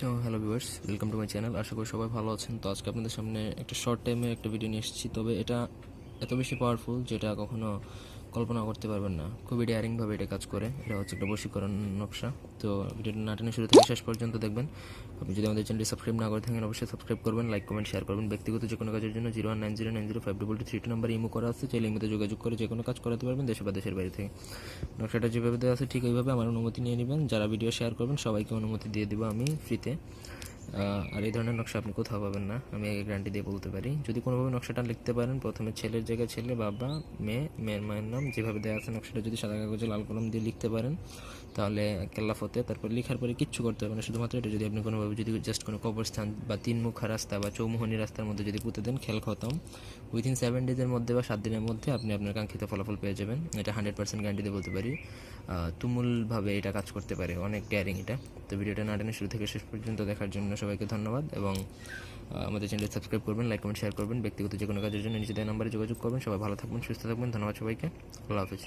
তো hello viewers welcome to my channel আশা করি সবাই ভালো আছেন। তো আজকে আপনাদের সামনে একটা শর্ট টাইমে একটা ভিডিও নিয়ে এসেছি। তবে এটা এত বেশি পাওয়ারফুল যেটা কখনো কল্পনা করতে পারবেন না। খুবই ডেয়ারিংভাবে এটা কাজ করে। এটা হচ্ছে একটা বশীকরণ নকশা। তো ভিডিওটা নাটানে শুরু থেকে শেষ পর্যন্ত দেখবেন। আপনি যদি আমাদের চ্যানেলটি সাবস্ক্রাইব না করে থাকেন, অবশ্যই সাবস্ক্রাইব করবেন লাইক কমেন্ট শেয়ার করবেন। ব্যক্তিগত যে কোনো কাজের জন্য zero one nine zero nine zero five double two three two number imo করা আছে। চাইলে ইমোতে যোগাযোগ করে যে কোনো কাজ করাতে পারবেন দেশে বা দেশের বাইরে থেকে। নকশাটা যেভাবে দেওয়া আছে, ঠিক ওইভাবে আমার অনুমতি নিয়ে নেবেন। যারা ভিডিও শেয়ার করবেন, সবাইকে অনুমতি দিয়ে দেবো আমি ফ্রিতে আর এই ধরনের নকশা আপনি কোথাও পাবেন না। আমি আগে গ্যারান্টি দিয়ে বলতে পারি। যদি কোনোভাবে নকশাটা লিখতে পারেন, প্রথমে ছেলের জায়গায় ছেলে, বাবা, মেয়ে, মেয়ের মায়ের নাম, যেভাবে দেওয়া আছে নকশাটা যদি সাদা কাগজে, লাল কলম দিয়ে লিখতে পারেন, তাহলে কেল্লাফতে তারপর লেখার পরে কিচ্ছু করতে হবে না। শুধুমাত্র এটা যদি আপনি কোনোভাবে যদি জাস্ট কোনো কবরস্থান বা তিন মুখা রাস্তা বা চৌমুহনী রাস্তার মধ্যে যদি পুঁতে দেন, খেল খতম। উইথিন সেভেন ডেজের মধ্যে বা সাত দিনের মধ্যে আপনি আপনার কাঙ্ক্ষিত ফলাফল পেয়ে যাবেন। এটা হান্ড্রেড পার্সেন্ট গ্যারান্টি দিয়ে বলতে পারি। তুমুলভাবে এটা কাজ করতে পারে। অনেক ডেয়ারিং এটা। তো ভিডিওটা না শুরু থেকে শেষ পর্যন্ত দেখার জন্য সবাইকে ধন্যবাদ এবং আমাদের চ্যানেল সাবস্ক্রাইব করবেন লাইক কমেন্ট শেয়ার করবেন, ব্যক্তিগত যে কোনো কাজের জন্য নিজেদের নাম্বারে যোগাযোগ করবেন। সবাই ভালো থাকবেন, সুস্থ থাকবেন, ধন্যবাদ সবাইকে। আল্লাহ হাফিজ।